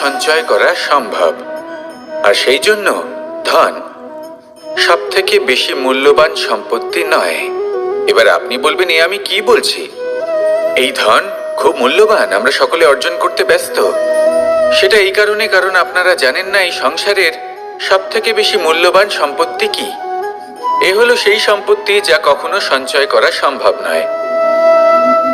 সঞ্চয় করা সম্ভব। আর সেই জন্য ধন সব থেকে বেশি মূল্যবান সম্পত্তি নয়। এবার আপনি বলবেন, এ আমি কি বলছি? এই ধন খুব মূল্যবান, আমরা সকলে অর্জন করতে ব্যস্ত। সেটা এই কারণে, কারণ আপনারা জানেন না, এই সংসারের সব থেকে বেশি মূল্যবান সম্পত্তি কি? এ হলো সেই সম্পত্তি যা কখনো সঞ্চয় করা সম্ভব নয়।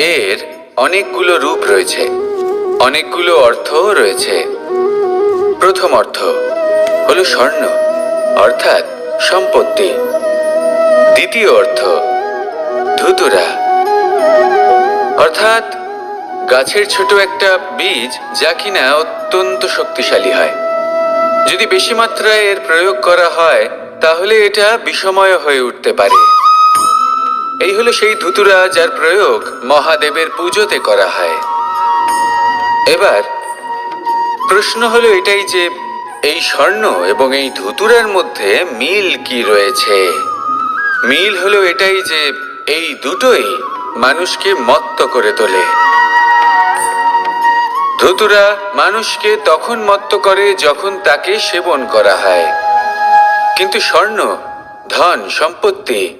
এর অনেকগুলো রূপ রয়েছে। অনেকগুলো অর্থও রয়েছে। প্রথম অর্থ হলো স্বর্ণ, অর্থাৎ সম্পত্তি। দ্বিতীয় অর্থ ধুতুরা, অর্থাৎ গাছের ছোট একটা বীজ যা কিনা অত্যন্ত শক্তিশালী হয়। যদি বেশি মাত্রায় এর প্রয়োগ করা হয়, তাহলে এটা বিষময় হয়ে উঠতে পারে। এই হলো সেই ধুতুরা যার প্রয়োগ মহাদেবের পুজোতে করা হয়। এবার প্রশ্ন হলো এটাই যে এই স্বর্ণ এবং এই ধুতুরার মধ্যে মিল কি রয়েছে? মিল হলো এটাই যে এই দুটোই মানুষকে মত্ত করে তোলে। ধুতুরা মানুষকে তখন মত্ত করে যখন তাকে সেবন করা হয়। কিন্তু স্বর্ণ, ধন, সম্পত্তি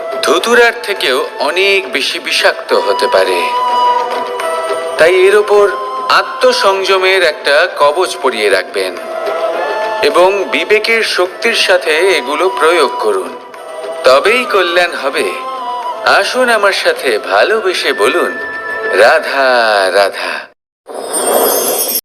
ধুতুরার থেকেও অনেক বেশি বিষাক্ত হতে পারে। তাই এর ওপর আত্মসংযমের একটা কবচ পরিয়ে রাখবেন এবং বিবেকের শক্তির সাথে এগুলো প্রয়োগ করুন। তবেই কল্যাণ হবে। আসুন আমার সাথে ভালোবেসে বলুন, রাধা রাধা।